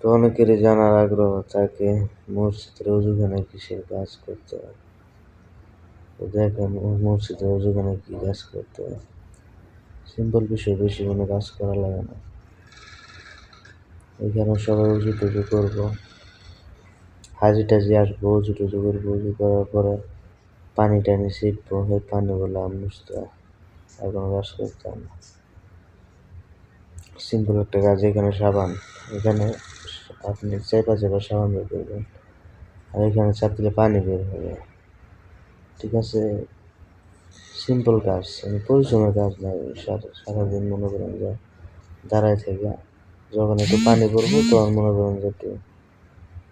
তো অনেকেরই জানার আগ্রহ থাকে, মসজিদের অজুখানে কিসের কাজ করতে হয়? দেখেন মসজিদের অজুখানে কি কাজ করতে হয়? সিম্পল বিষয়, বেশি কোনো কাজ করা লাগে না। এখানে সবাই উজু টুজু করব। হাজি টাজি আসব, উজু টুজু করব, উজু করার পরে পানি টানি ছিটবো, সেই পানি বলে আর কোনো কাজ করতাম না। সিম্পল একটা কাজ, এখানে সাবান। এখানে আপনি চেপা চেপা বের করবেন। আর এখানে চাপ দিলে পানি বের হবে। ঠিক আছে? সিম্পল কাজ। মানে পরিশ্রমের কাজ সারা সারাদিন মনে করেন যে দাঁড়ায় থেকে। যখন একটু পানি পড়ব, তখন মনে করেন যে একটু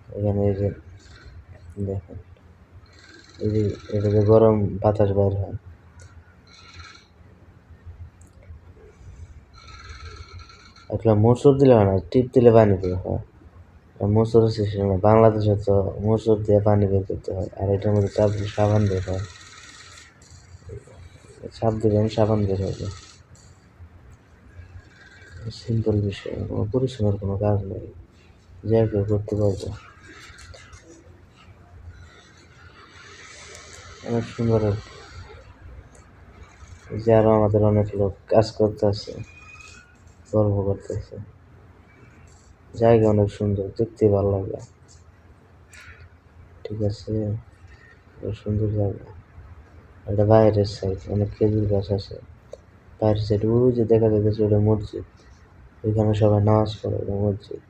এখানে এই যে দেখেন, এই যে এটা যে গরম বাতাস বের হয়। একটা মোচড় দিলে হয় না, টিপ দিলে পানি বের হয়। মোচড়ের সিস্টেম বাংলাদেশে তো মোচড় দিয়ে পানি বের করতে হয়। আর এটার মধ্যে চাপ দিলে সাবান বের হয়। চাপ দিবেন সাবান বের হবে সিম্পল বিষয়। কোনো পরিশ্রমের কোনো কাজ নেই। যে কেউ করতে পারবে। অনেক সুন্দর যে আমাদের অনেক লোক কাজ করতেছে গর্ব করতেছে জায়গা অনেক সুন্দর দেখতে ভালো লাগে। ঠিক আছে সুন্দর জায়গা। এটা বাইরের সাইড অনেক খেজুর গাছ আছে। বাইরের সাইড ওই যে দেখা যাচ্ছে ওটা মসজিদ। ওইখানে সবাই নামাজ পড়ে ওটা মসজিদ।